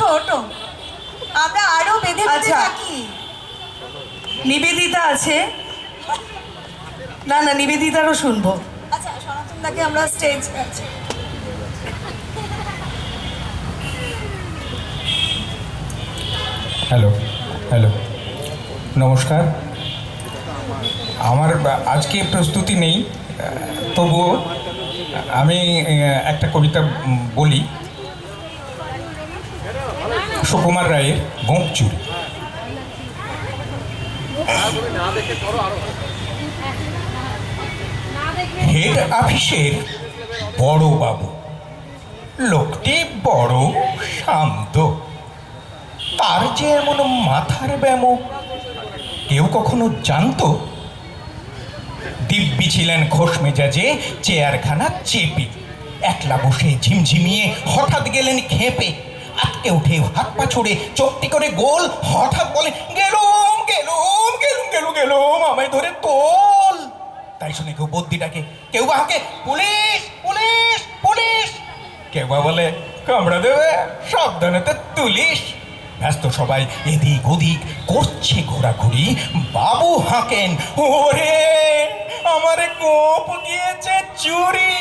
ওঠো ওঠো আমরা আরও বেঁধে আচ্ছা। থাকি। নিবেদিতা আছে? না না নিবেদিতারও শুনব। আচ্ছা আমরা স্টেজ আছে। হ্যালো হ্যালো নমস্কার। আমার আজকে প্রস্তুতি নেই তবুও আমি একটা কবিতা উম, বলি সুকুমার রায়ের গোঁপ চুরি। হেড অফিসের বড় বাবু। লোকটি বড় শান্ত। তার যে এমন মাথার ব্যাম, কেউ কখনো জানতো? দিব্যি ছিলেন খোশ মেজাজে, চেয়ারখানা চেপে। একলা বসে ঝিমঝিমিয়ে হঠাৎ গেলেন খেপে। আটকে উঠে, হাত পা ছড়ে চোখটি করে গোল, হঠাৎ বলে, গেলুম গেলুম গেলুম গেলুম গেলুম, আমায় ধরে তোল। তাই শুনে কেউ বদ্যিটাকে কেউ বা হাঁকে পুলিশ পুলিশ পুলিশ। কেউ বা বলে, কামড়া দেবে সাবধানে তো তুলিস। ব্যস্ত সবাই এদিক ওদিক করছে ঘোরাঘুরি। বাবু হাঁকেন, ওরে, আমারে গোপ গিয়েছে চুরি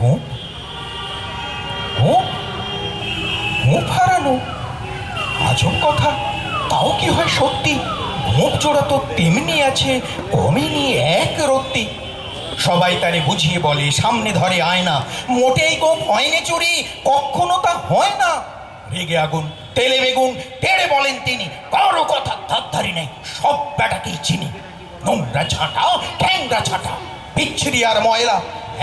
গোপ গোপ গোপ হারানো আজব কথা। তাও কি হয় সত্যি? গোপ জোড়া তো তেমনি আছে, কমেনি এক রত্তি। সবাই তারে বুঝিয়ে বলে, সামনে ধরে আয়না মোটেই গোপ হয়নি চুরি, কখনো তা হয় না। রেগে আগুন, তেলে বেগুন, তেড়ে বলেন তিনি, কারও কথা ধার ধারি নেই, সব ব্যাটাকেই চিনি। নোংরা ছাঁটা ঠ্যাংরা ছাঁটা বিচ্ছিরি আর ময়লা,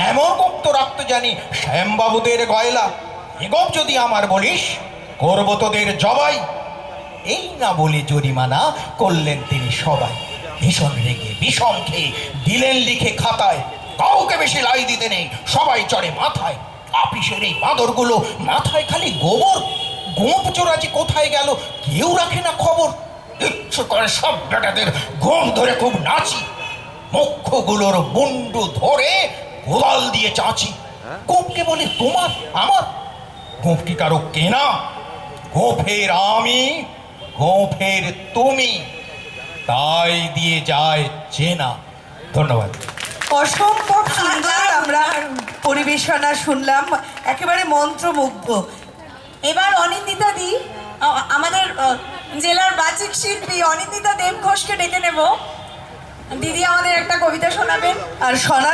এমন গুপ্ত রাখতে জানি শ্যামবাবুদের গয়লা। এগোপ যদি আমার বলিস করব তোদের জবাই। এই না বলে জরিমানা করলেন তিনি সবাই। ভীষণ রেগে বিষম খেয়ে দিলেন লিখে খাতায়। কাউকে বেশি লাই দিতে নেই সবাই চড়ে মাথায়। আপিসের এই বাঁদরগুলো মাথায় খালি গোবর। গোপ চোরাজি কোথায় গেল কেউ রাখে না খবর। ইচ্ছে করে সব বেটাদের গোপ ধরে খুব নাচি। মুখ্যগুলোর মুন্ডু ধরে কোদাল দিয়ে চাঁচি। গোপকে বলে তোমার আমার? গোপ কি কারও কেনা? গোফের আমি, গোফের তুমি। তাই দিয়ে যায় চেনা। ধন্যবাদ। অসম্ভব সুন্দর আমরা পরিবেশনা শুনলাম, একেবারে মন্ত্রমুগ্ধ। এবার অনিন্দিতা দি আমাদের জেলার বাচিক শিল্পী অনিন্দিতা দেব ঘোষকে ডেকে নেব। দিদি আমাদের একটা কবিতা শোনাবেন আর সনা